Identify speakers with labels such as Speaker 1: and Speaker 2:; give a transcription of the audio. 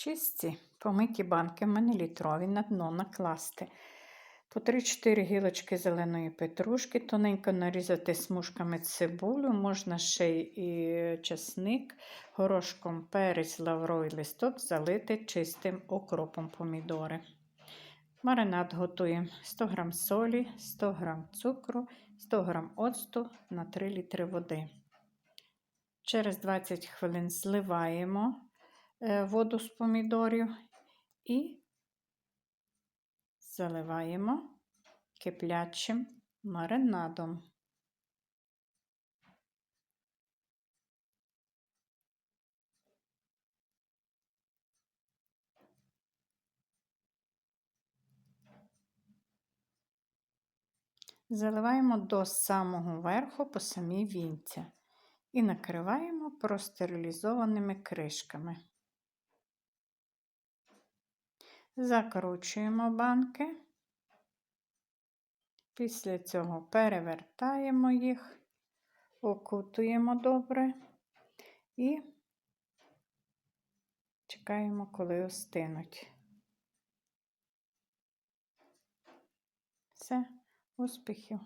Speaker 1: чисті помиті банки, в мене літрові, на дно накласти. По 3-4 гілочки зеленої петрушки, тоненько нарізати смужками цибулю, можна ще й чесник, горошком перець, лавровий листок залити чистим окропом помідори. Маринад готуємо 100 г солі, 100 г цукру, 100 г оцту на 3 літри води. Через 20 хвилин зливаємо воду з помідорів і заливаємо киплячим маринадом. Заливаємо до самого верху по самій вінці і накриваємо простерилізованими кришками. Закручуємо банки, після цього перевертаємо їх, окутуємо добре і чекаємо, коли остинуть. Все, успіхів!